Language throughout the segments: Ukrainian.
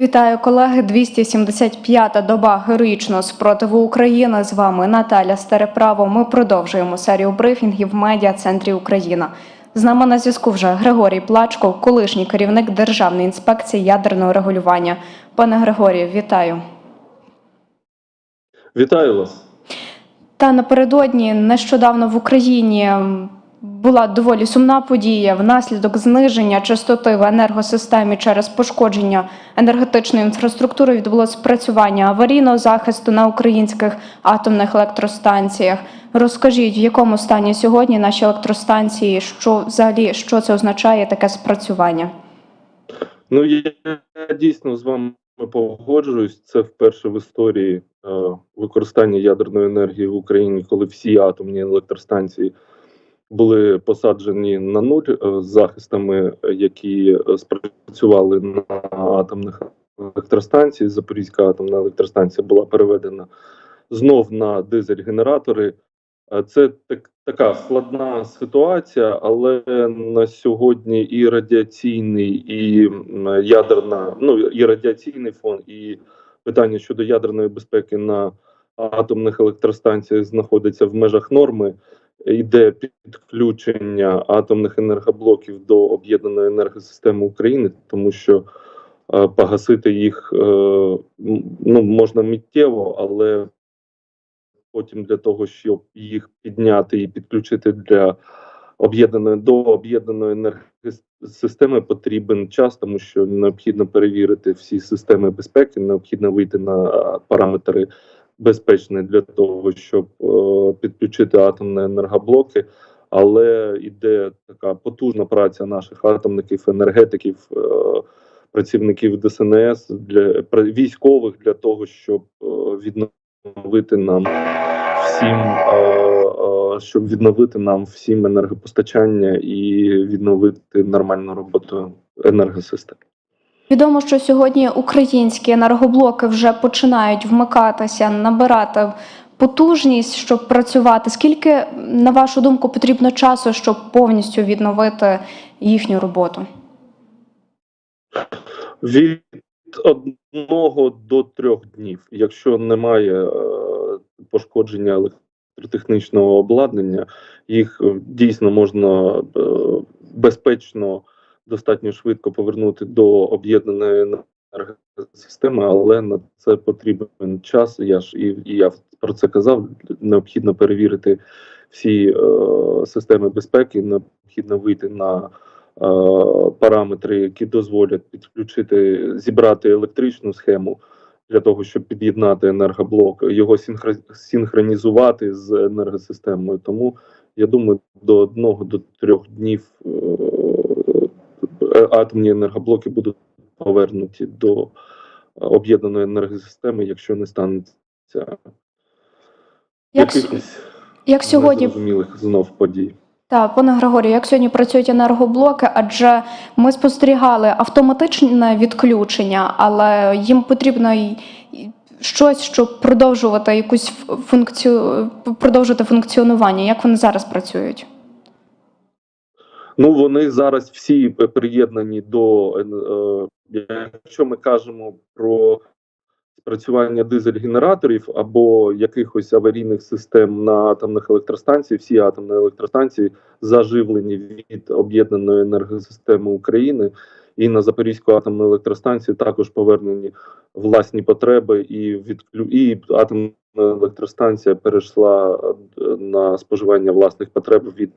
Вітаю колеги. 275-та доба героїчного спротиву України. З вами Наталя Стареправо. Ми продовжуємо серію брифінгів в медіа центрі Україна. З нами на зв'язку вже Григорій Плачко, колишній керівник Державної інспекції ядерного регулювання. Пане Григорію, вітаю. Вітаю вас. Та напередодні нещодавно в Україні була доволі сумна подія внаслідок зниження частоти в енергосистемі через пошкодження енергетичної інфраструктури відбулося спрацювання аварійного захисту на українських атомних електростанціях. Розкажіть, в якому стані сьогодні наші електростанції, що взагалі що це означає таке спрацювання? Ну я дійсно з вами погоджуюсь. Це вперше в історії е, використання ядерної енергії в Україні, коли всі атомні електростанції були посаджені на нуль е, з захистами, е, які е, спрацювали на атомних електростанціях. Запорізька атомна електростанція була переведена знов на дизель-генератори. Це так, така складна ситуація, але на сьогодні і радіаційний, і ядерна, ну і радіаційний фон, і питання щодо ядерної безпеки на атомних електростанціях знаходиться в межах норми. Йде підключення атомних енергоблоків до об'єднаної енергосистеми України, тому що е, погасити їх е, ну можна миттєво, але потім для того, щоб їх підняти і підключити для об'єднаної до об'єднаної енергосистеми, потрібен час, тому що необхідно перевірити всі системи безпеки, необхідно вийти на параметри безпечні для того, щоб е, підключити атомні енергоблоки. Але йде така потужна праця наших атомників, енергетиків, е, працівників ДСНС для військових для того, щоб е, відновити нам всім, щоб відновити нам всім енергопостачання і відновити нормальну роботу енергосистем. Відомо, що сьогодні українські енергоблоки вже починають вмикатися, набирати потужність, щоб працювати. Скільки, на вашу думку, потрібно часу, щоб повністю відновити їхню роботу? Від одного до трьох днів, якщо немає е, пошкодження електротехнічного обладнання, їх е, дійсно можна е, безпечно, достатньо швидко повернути до об'єднаної енергосистеми, але на це потрібен час. Я ж і, і я про це казав. Необхідно перевірити всі е, системи безпеки, необхідно вийти на е, параметри, які дозволять підключити, зібрати електричну схему для того, щоб під'єднати енергоблок, його синхронізувати з енергосистемою. Тому я думаю, до одного до трьох днів е, атомні енергоблоки будуть повернуті до об'єднаної енергосистеми, якщо не станеться Як, якихось як сьогодні незрозумілих знов подій. Так, пане Григорію, як сьогодні працюють енергоблоки, адже ми спостерігали автоматичне відключення, але їм потрібно щось, щоб продовжувати якусь функцію, продовжити функціонування. Як вони зараз працюють? Ну вони зараз всі приєднані до е, е, якщо ми кажемо про спрацювання дизель-генераторів або якихось аварійних систем на атомних електростанціях, всі атомні електростанції заживлені від об'єднаної енергосистеми України. І на Запорізьку атомну електростанцію також повернені власні потреби, і відклю... і атомна електростанція перейшла е, на споживання власних потреб від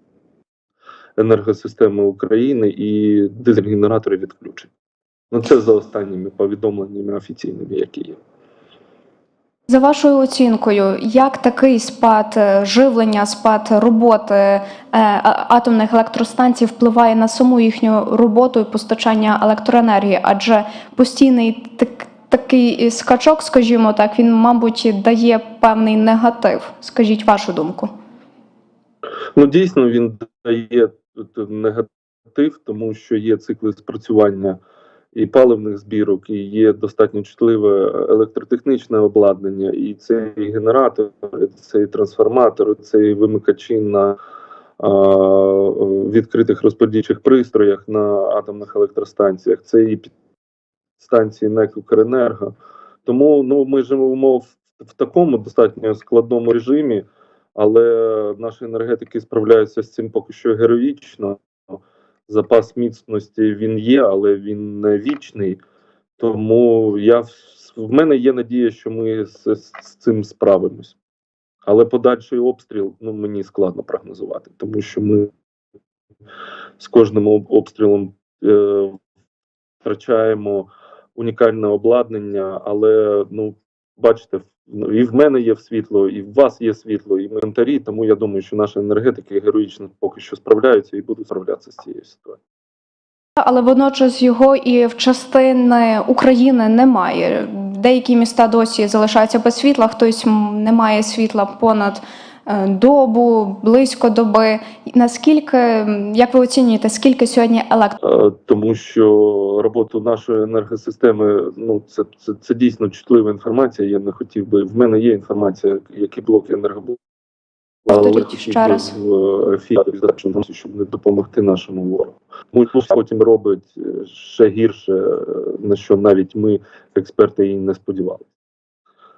енергосистеми України і дизель-генератори відключені. Ну це за останніми повідомленнями офіційними, які є. За вашою оцінкою, як такий спад е, живлення, спад роботи е, атомних електростанцій впливає на саму їхню роботу і постачання електроенергії? Адже постійний так, такий скачок, скажімо так, він, мабуть, дає певний негатив. Скажіть вашу думку. Ну дійсно він дає негатив, тому що є цикли спрацювання і паливних збірок, і є достатньо чутливе електротехнічне обладнання, і це і генератори, це і трансформатори, це і вимикачі на відкритих розподільчих пристроях на атомних електростанціях, це і станції НЕК «Укренерго». Тому ну, ми живемо в, в такому достатньо складному режимі, але наші енергетики справляються з цим поки що героїчно. Запас міцності він є, але він не вічний. Тому я в, мене є надія, що ми з, з цим справимось. Але подальший обстріл ну, мені складно прогнозувати, тому що ми з кожним обстрілом е, втрачаємо унікальне обладнання, але ну, бачите, в- і в мене є світло, і в вас є світло, і ментарі, тому я думаю, що наші енергетики героїчно поки що справляються і будуть справлятися з цією ситуацією. Але водночас його і в частини України немає. Деякі міста досі залишаються без світла, хтось не має світла понад добу, близько доби. Наскільки, як ви оцінюєте, скільки сьогодні електро? Е, тому що роботу нашої енергосистеми ну це, це, це дійсно чутлива інформація. Я не хотів би. В мене є інформація, які блоки енергоблоку. Але ще раз. в ефірі сказати, щоб не допомогти нашому ворогу. Тому потім робить е, ще гірше, е, на що навіть ми, експерти, і не сподівалися.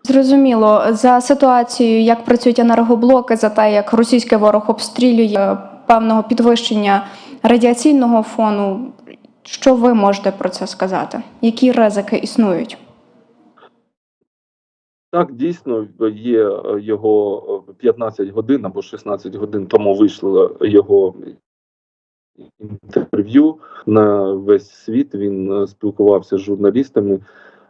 Зрозуміло, за ситуацією, як працюють енергоблоки, за те, як російський ворог обстрілює певного підвищення радіаційного фону. Що ви можете про це сказати? Які ризики існують? Так, дійсно є його е, 15 годин або 16 годин тому вийшло його інтерв'ю на весь світ. Він спілкувався з журналістами